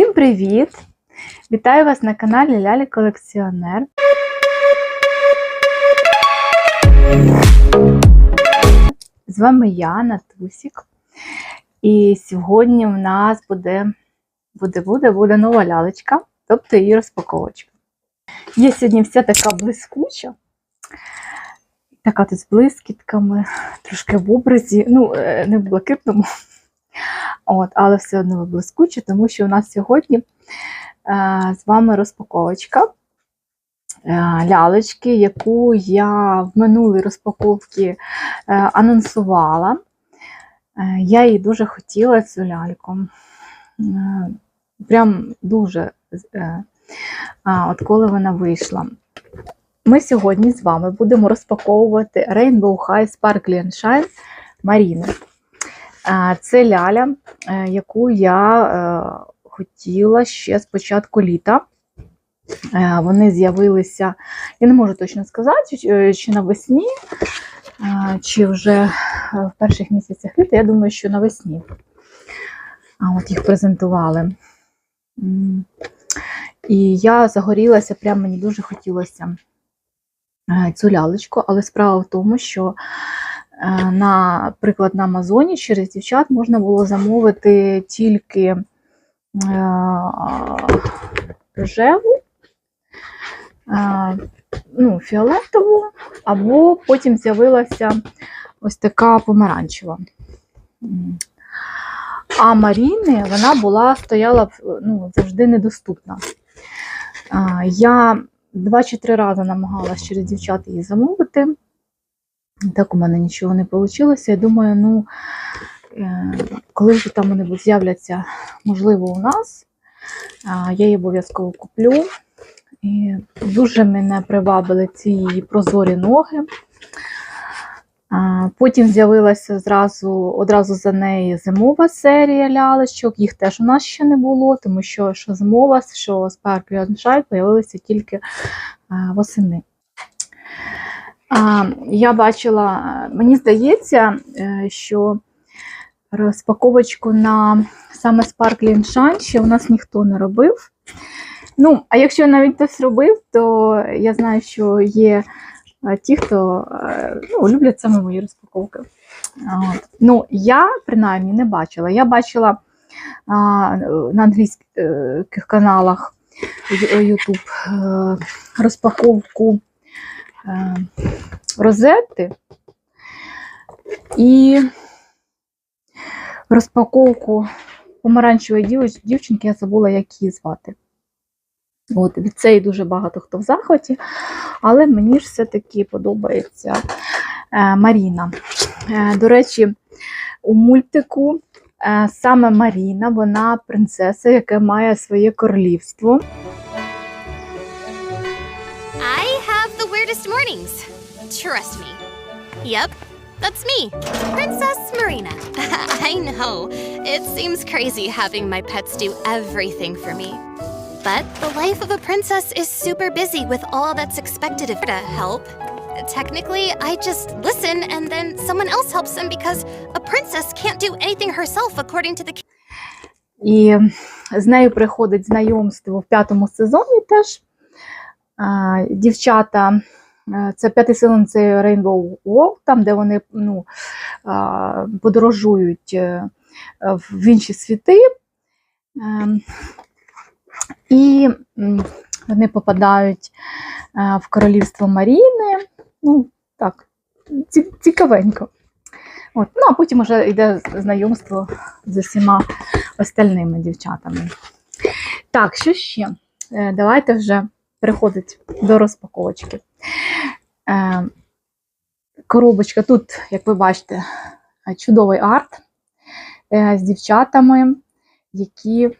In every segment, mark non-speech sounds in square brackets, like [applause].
Всім привіт! Вітаю вас на каналі Лялі Колекціонер. З вами я, Натусік. І сьогодні в нас буде, буде, буде, буде нова лялечка, тобто її розпаковочка. Є сьогодні вся така блискуча, така тут з блискітками, трошки в образі, ну, е, не в блакитному, От, але все одно блискуче, тому що у нас сьогодні е, з вами розпаковочка е, лялечки, яку я в минулій розпаковці е, анонсувала. Е, я її дуже хотіла цю ляльку. Е, прям дуже, е, от коли вона вийшла. Ми сьогодні з вами будемо розпаковувати Rainbow High Sparkly and Shine Маріни. Це ляля, е, яку я е, хотіла ще з початку літа. Е, Вони з'явилися, я не можу точно сказати, чи- навесні, чи вже в перших місяцях літа. Я думаю, що навесні. А от їх презентували. І я загорілася, прям мені дуже хотілося цю лялечку, але справа в тому, що Наприклад, на Амазоні через дівчат можна було замовити тільки е, рожеву, е, ну, фіолетову, або потім з'явилася ось така помаранчева. А Маріни вона була, стояла ну, завжди недоступна. Е, Я два чи три рази намагалася через дівчат її замовити. Так у мене нічого не вийшло. Я думаю, ну, е, коли вже там вони з'являться, можливо, у нас, я її обов'язково куплю. І дуже мене привабили ці прозорі ноги. Потім з'явилася зразу, одразу за неї зимова серія лялечок. Їх теж у нас ще не було, тому що що зимова, що Sparkly and Shine з'явилися тільки восени. Я бачила, мені здається, е, що розпаковочку на саме Sparkly and Shine ще у нас ніхто не робив. Ну, а якщо навіть хтось робив, то я знаю, що є е, ті, хто е, ну, люблять саме мої розпаковки. Ну, я принаймні не бачила. Я бачила на англійських каналах YouTube розпаковку е, розети і розпаковку помаранчевої дівчинки, я забула, як її звати. От, від цієї дуже багато хто в захваті, але мені ж все-таки подобається е, Маріна. Е, до речі, у мультику е, саме Маріна, вона принцеса, яка має своє королівство. mornings. Trust me. Yep, that's me, Princess Marina. [laughs] I know, it seems crazy having my pets do everything for me. But the life of a princess is super busy with all that's expected of her to help. Technically, I just listen and then someone else helps them because a princess can't do anything herself according to the І з нею приходить знайомство в п'ятому сезоні теж. А, Дівчата, е, це п'ятий сезон це Rainbow Walk, там, де вони ну, подорожують е, в інші світи. Ем, І вони попадають е, в королівство Маріни. Ну, так, цікавенько. От. Ну, а потім вже йде знайомство з усіма остальними дівчатами. Так, що ще? Е, Давайте вже переходити до розпаковочки. Е, Коробочка тут, як ви бачите, чудовий арт е, з дівчатами, які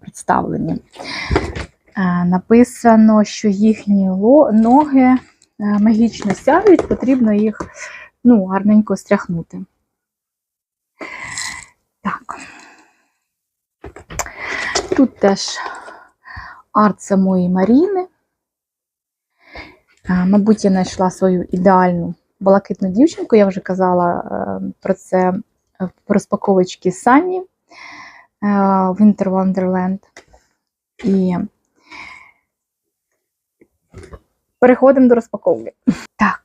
представлені. Е, Написано, що їхні ноги магічно сяють, потрібно їх ну, гарненько стряхнути. Так. Тут теж арт самої Маріни. Е, Мабуть, я знайшла свою ідеальну балакитну дівчинку. Я вже казала е, про це в розпаковочці Санні. Winter Wonderland. І переходимо до розпаковки. Так.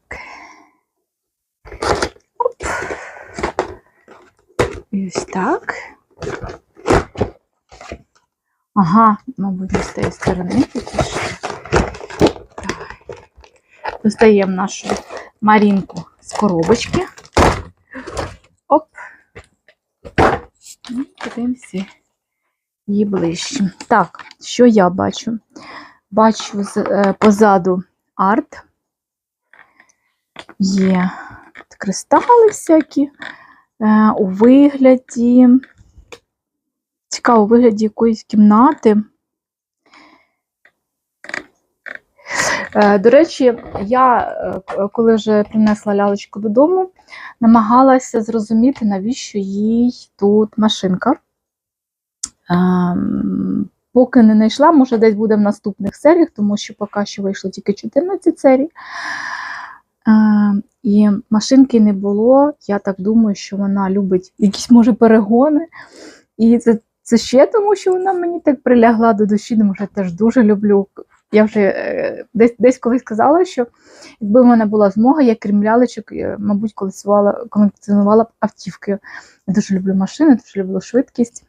І ось так. Ага, мабуть, з цієї сторони. Достаємо нашу марінку з коробочки. Оп. Ну, Подивимося її ближче. Так, що я бачу? Бачу е, позаду арт. Є кристали всякі е, у вигляді. Цікаво, у вигляді якоїсь кімнати. Е, До речі, я, е, коли вже принесла лялечку додому, намагалася зрозуміти, навіщо їй тут машинка. Ем, Поки не знайшла, може, десь буде в наступних серіях, тому що поки що вийшло тільки 14 серій. Ем, І машинки не було. Я так думаю, що вона любить якісь, може, перегони. І це, це ще тому, що вона мені так прилягла до душі, тому що я теж дуже люблю. Я вже е, десь, десь колись сказала, що якби в мене була змога, я крім лялечок, е, мабуть, колекціонувала б автівки. Я дуже люблю машини, дуже люблю швидкість.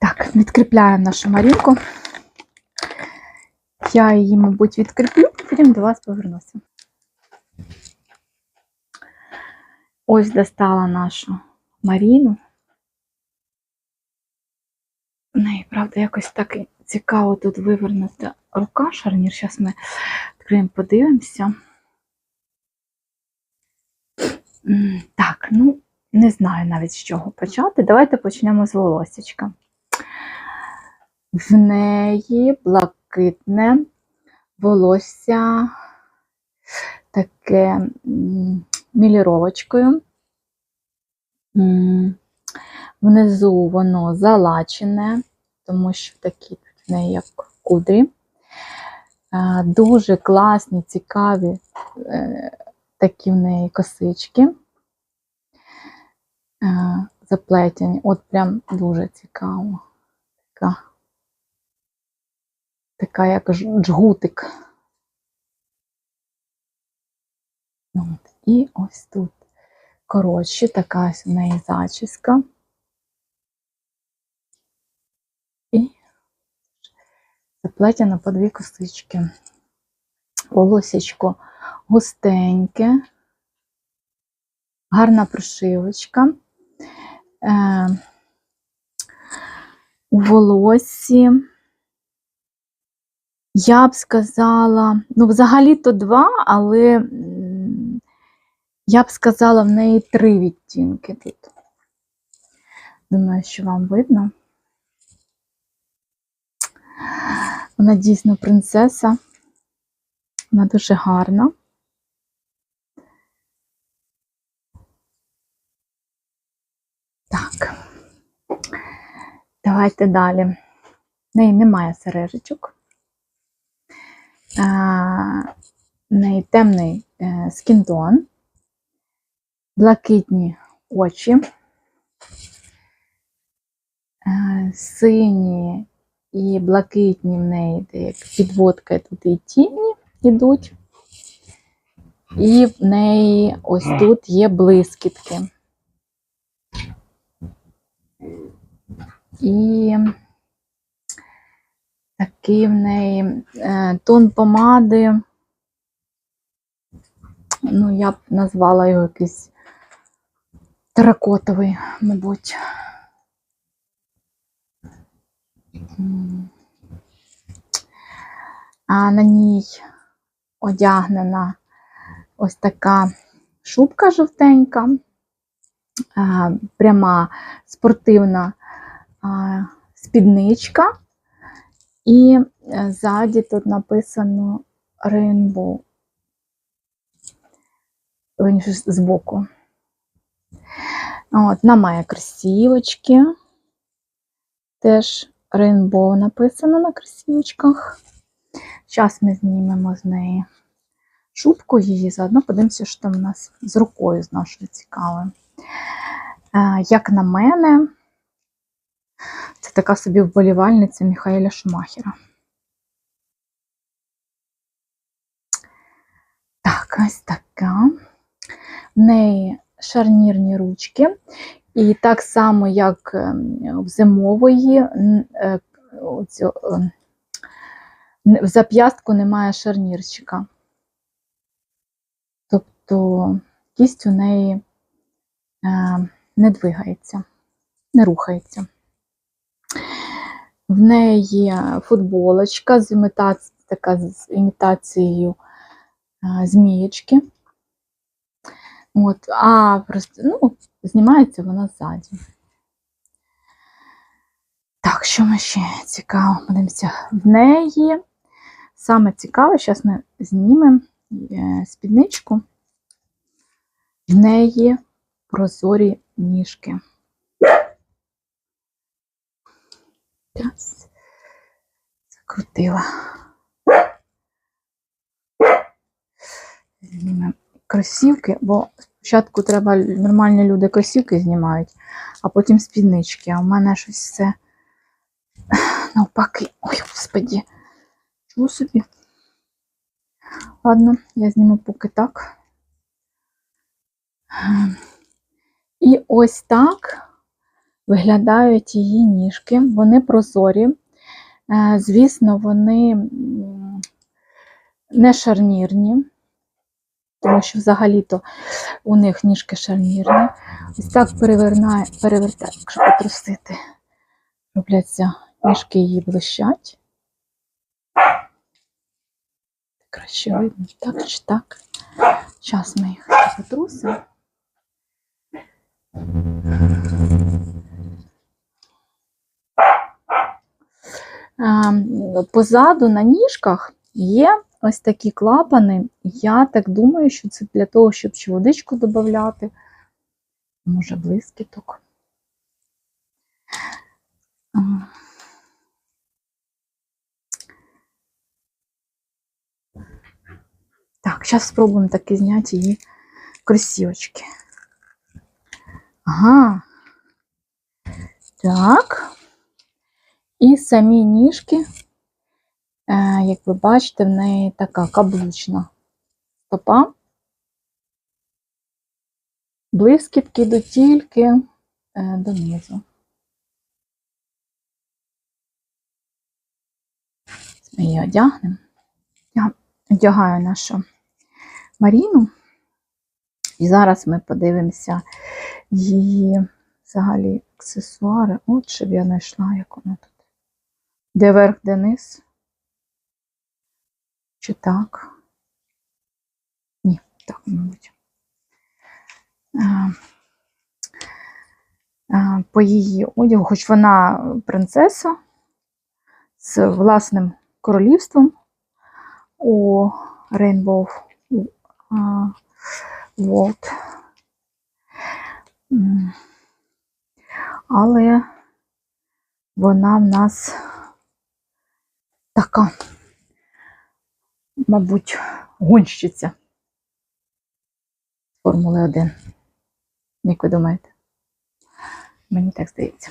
Так, відкріпляємо нашу Марінку. Я її, мабуть, відкріплю, потім до вас повернуся. Ось достала нашу Маріну. Неї, правда, якось так цікаво тут вивернута рука, шарнір. Зараз ми відкриємо, подивимося. Так, ну, не знаю навіть з чого почати. Давайте почнемо з волосечка. В неї блакитне волосся таке міліровочкою. Внизу воно залачене, тому що такі тут в неї як кудрі. Дуже класні, цікаві е, такі в неї косички. Е, Заплетені. От прям дуже цікаво. Така, така як джгутик. І ось тут коротше, така в неї зачіска. Заплетена по дві косички. Волосечко густеньке, гарна прошивочка. Е, у волосі, я б сказала, ну, взагалі-то два, але я б сказала, в неї три відтінки тут. Думаю, що вам видно. Вона дійсно принцеса. Вона дуже гарна. Так. Давайте далі. В неї немає сережечок. В неї темний е, скінтон, блакитні очі, е, сині і блакитні в неї як підводка тут і тіні йдуть. І в неї ось тут є блискітки. І такий в неї е, тон помади. Ну, я б назвала його якийсь теракотовий, мабуть. А на ній одягнена ось така шубка жовтенька, пряма спортивна спідничка, і е, ззаді тут написано Rainbow. Верніше, збоку. От, вона має кросівочки. Теж Rainbow написано на кросівочках. Зараз ми знімемо з неї шубку її, заодно подивимося, що там у нас з рукою з нашою цікаве. Як на мене, Це така собі вболівальниця Міхаеля Шумахера. Так, ось така. В неї шарнірні ручки. І так само, як ем, в зимової, е, е, н- в зап'ястку немає шарнірчика. Тобто кість у неї е, не двигається, не рухається. В неї є футболочка з імітацією, така з імітацією е, змієчки. От, а просто, ну, знімається вона ззаді. Так, що ми ще цікаво подивимося? В неї саме цікаве, зараз ми знімемо е, спідничку. В неї прозорі ніжки. Раз. Закрутила. Знімемо кросівки, бо спочатку треба нормальні люди кросівки знімають, а потім спіднички. А у мене щось все [sighs] навпаки. Ой, господі. Чого собі? Ладно, я зніму поки так. І ось так виглядають її ніжки. Вони прозорі. Е, Звісно, вони не шарнірні, тому що взагалі-то у них ніжки шарнірні. Ось так перевернає, перевертає, якщо потрусити. Робляться ніжки її блищать. Краще видно, так чи так. Зараз ми їх потрусимо. Ем, Позаду на ніжках є ось такі клапани. Я так думаю, що це для того, щоб чи водичку додати, може блискіток. Так, зараз спробуємо таки зняти її кросівочки. Ага. Так. І самі ніжки, як ви бачите, в неї така каблучна стопа. Блискітки йдуть тільки е, донизу. Ми її одягнемо. Я одягаю нашу Маріну. І зараз ми подивимося її взагалі аксесуари. От щоб я знайшла, як вона тут. Де верх, де низ? Чи так? Ні, так, мабуть. А, а, По її одягу, хоч вона принцеса з власним королівством у Rainbow а, World. Але вона в нас така, мабуть, гонщиця Формули 1. Як ви думаєте? Мені так здається.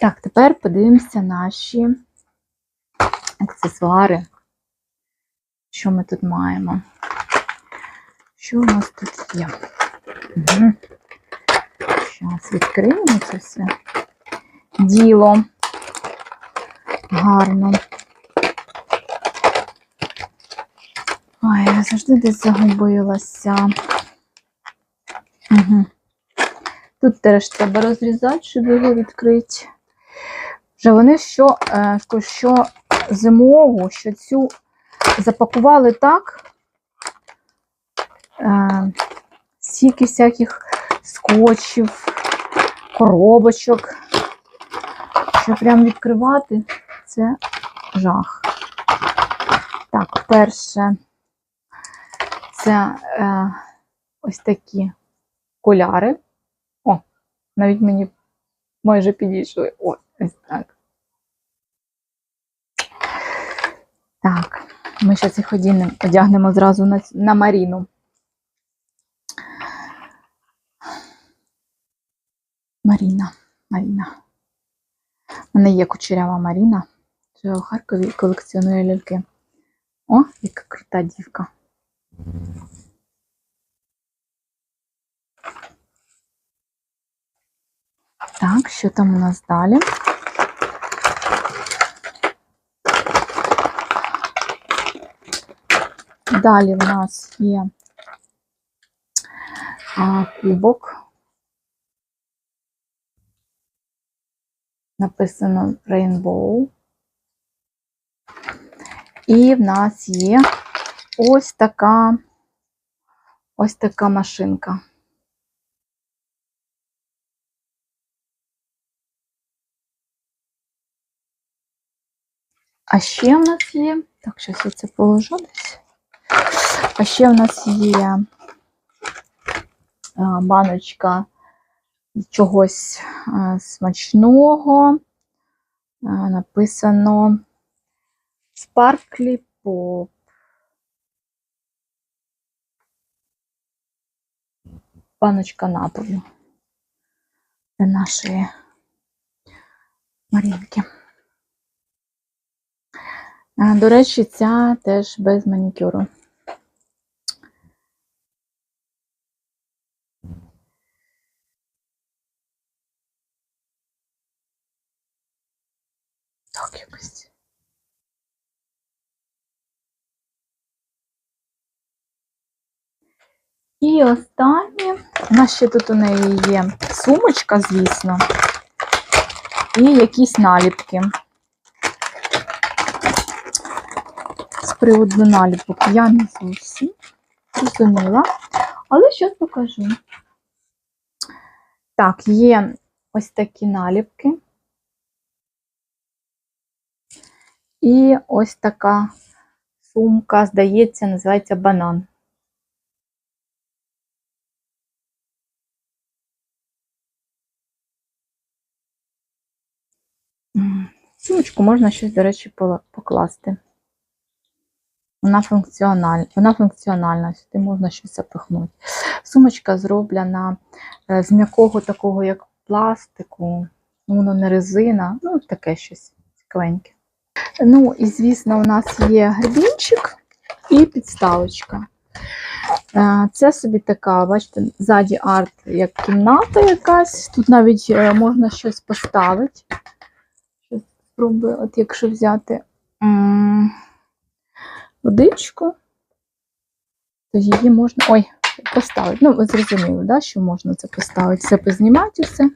Так, тепер подивимося наші аксесуари. Що ми тут маємо? Що у нас тут є? Угу. Зараз відкриємо це все. Діло. Гарно. Ой, я завжди десь загубилася. Угу. Тут теж треба розрізати, щоб його відкрити. Вже вони що, е, що зимову, що цю запакували так. Е, стільки всяких скотчів, коробочок. Що прям відкривати, це жах. Так, перше, це е, ось такі коляри. О, навіть мені майже підійшли. О, ось так. Так, ми зараз їх одінемо, одягнемо зразу на, на Маріну. Маріна, Маріна. мене є кучерява Маріна, живе у Харкові колекціонує ляльки. О, яка крута дівка. Так, що там у нас далі? Далі в нас є а, кубок. Написано Rainbow. І в нас є ось така ось така машинка. А ще в нас є. Так, щось я це положу десь. А ще в нас є баночка чогось смачного. Написано Sparkly Pop. Баночка напою для нашої Марінки. До речі, ця теж без манікюру. Так, якось. І останнє. У нас ще тут у неї є сумочка, звісно, і якісь наліпки. З приводу наліпок я не зовсім зрозуміла, але щось покажу. Так, є ось такі наліпки. І ось така сумка, здається, називається банан. Сумочку можна щось, до речі, покласти. Вона функціональна, вона функціональна, сюди можна щось запихнути. Сумочка зроблена е, з м'якого такого, як пластику, воно не резина, ну таке щось цікавеньке. Ну, і звісно, у нас є гребінчик і підставочка. Е, Це собі така, бачите, ззаді арт, як кімната якась. Тут навіть е, можна щось поставити. Спробую, от якщо взяти водичку, то її можна. Ой, поставити. Ну, ви зрозуміли, да, що можна це поставити, все познімати все.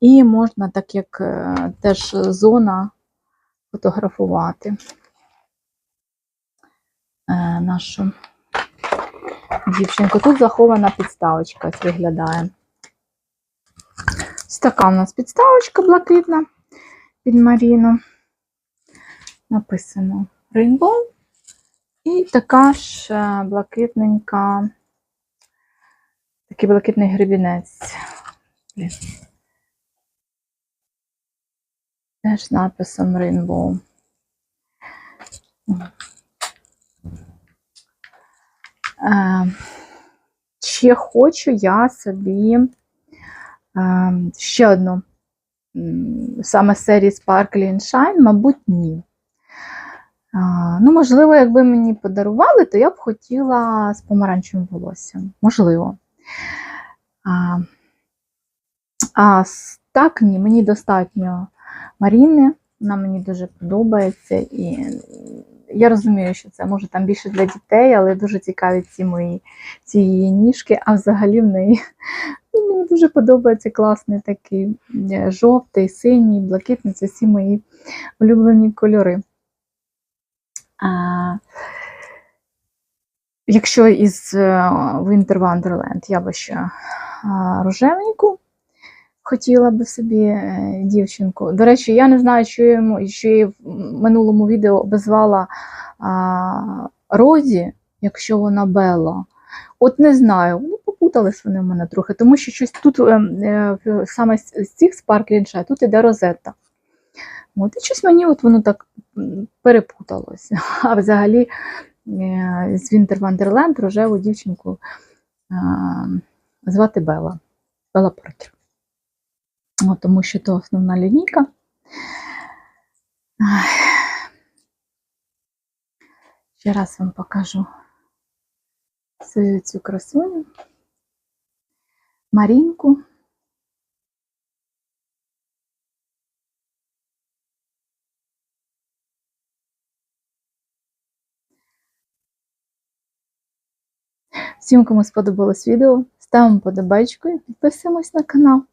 І можна, так як е, теж зона фотографувати е, нашу дівчинку. Тут захована підставочка ось виглядає. Ось така у нас підставочка блакитна під Маріну. Написано Rainbow. І така ж е, блакитненька, такий блакитний гребінець. Теж написом Rainbow. Е, Ще хочу я собі е, ще одну саме серії Sparkle and Shine, мабуть, ні. Ну, можливо, якби мені подарували, то я б хотіла з помаранчевим волоссям. Можливо. А, а так, ні, мені достатньо Маріни, вона мені дуже подобається. І я розумію, що це може там більше для дітей, але дуже цікаві ці мої ці її ніжки, а взагалі в неї ну, мені дуже подобається класний такий е, жовтий, синій, блакитний це всі мої улюблені кольори. А, якщо із е, Winter Wonderland я би ще рожевеньку хотіла би собі е, дівчинку. До речі, я не знаю, що я, йому, що я в минулому відео обізвала а, Розі, якщо вона Белла. От не знаю, ну попутались вони в мене трохи, тому що щось тут е, е, саме з цих and тут іде розетта. От, і щось мені от воно так перепуталося. [laughs] А взагалі е, з Winter Wonderland рожеву дівчинку е, звати Бела. Бела Паркер. От, тому що то основна лінійка. Ще раз вам покажу свою цю красуню. Марінку. Всім, кому сподобалось відео, ставимо подобайку і підписуємось на канал.